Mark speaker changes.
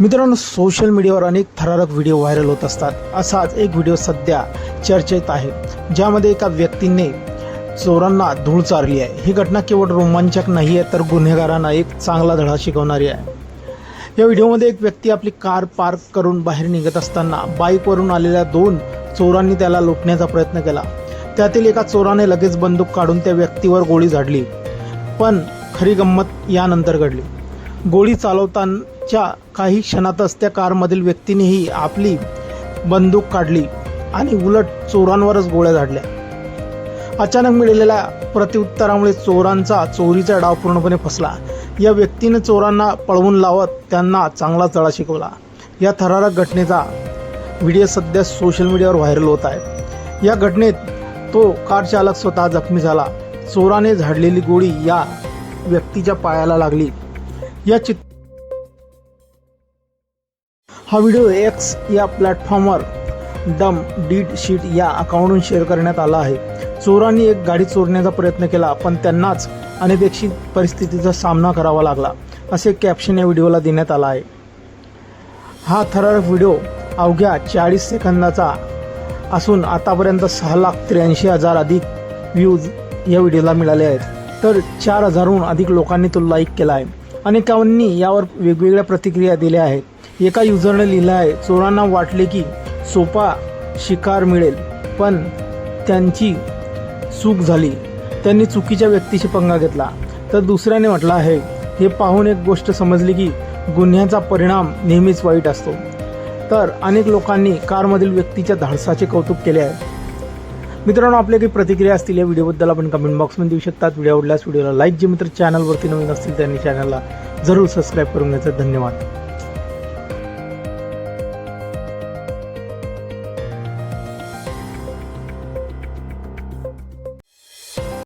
Speaker 1: मित्रांनो सोशल मीडियावर अनेक थरारक व्हिडिओ व्हायरल होत असतात. असाच एक व्हिडिओ सध्या चर्चेत आहे ज्यामध्ये एका व्यक्तीने चोरांना धूळ चारली आहे. ही घटना केवळ रोमांचक नाही आहे तर गुन्हेगारांना एक चांगला धडा शिकवणारी आहे. या व्हिडिओमध्ये एक व्यक्ती आपली कार पार्क करून बाहेर निघत असताना बाईकवरून आलेल्या दोन चोरांनी त्याला लुटण्याचा प्रयत्न केला. त्यातील एका चोराने लगेच बंदूक काढून त्या व्यक्तीवर गोळी झाडली पण खरी गंमत यानंतर घडली. गोळी चालवताना च्या काही क्षणातच त्या कारमधील व्यक्तीनेही आपली बंदूक काढली आणि उलट चोरांवरच गोळ्या झाडल्या. अचानक मिळालेल्या प्रत्युत्तरामुळे चोरांचा चोरीचा डाव पूर्णपणे फसला. या व्यक्तीने चोरांना पळवून लावत त्यांना चांगला तळा शिकवला. या थरारक घटनेचा व्हिडिओ सध्या सोशल मीडियावर व्हायरल होत आहे. या घटनेत तो कार चालक स्वतः जखमी झाला. चोराने झाडलेली गोळी या व्यक्तीच्या पायाला लागली. या चित्र हा व्हिडिओ एक्स या प्लॅटफॉर्मवर डम डीड शीट या अकाउंटवरून शेअर करण्यात आला आहे. चोरांनी एक गाडी चोरण्याचा प्रयत्न केला पण त्यांनाच अनपेक्षित परिस्थितीचा सामना करावा लागला असे कॅप्शन या व्हिडिओला देण्यात आला आहे. हा थरारक व्हिडिओ अवघ्या चाळीस सेकंदाचा असून आतापर्यंत सहा लाख त्र्याऐंशी हजार अधिक व्ह्यूज या व्हिडिओला मिळाले आहेत. तर चार हजारहून अधिक लोकांनी तो लाईक केला आहे. अनेकांनी यावर वेगवेगळ्या प्रतिक्रिया दिल्या आहेत. एका युजरने लिहिलं आहे चोरांना वाटले की सोपा शिकार मिळेल पण त्यांची चूक झाली. त्यांनी चुकीच्या व्यक्तीशी पंगा घेतला. तर दुसऱ्याने म्हटलं आहे हे पाहून एक गोष्ट समजली की गुन्ह्याचा परिणाम नेहमीच वाईट असतो. तर अनेक लोकांनी कारमधील व्यक्तीच्या धाडसाचे कौतुक केले आहे. मित्रांनो आपल्या काही प्रतिक्रिया असतील या व्हिडिओबद्दल आपण कमेंट बॉक्समध्ये देऊ शकतात. व्हिडिओ आवडल्यास व्हिडिओला लाईक जे मित्र चॅनलवरती नवीन असतील त्यांनी चॅनलला जरूर सबस्क्राईब करून घ्यायचं. धन्यवाद.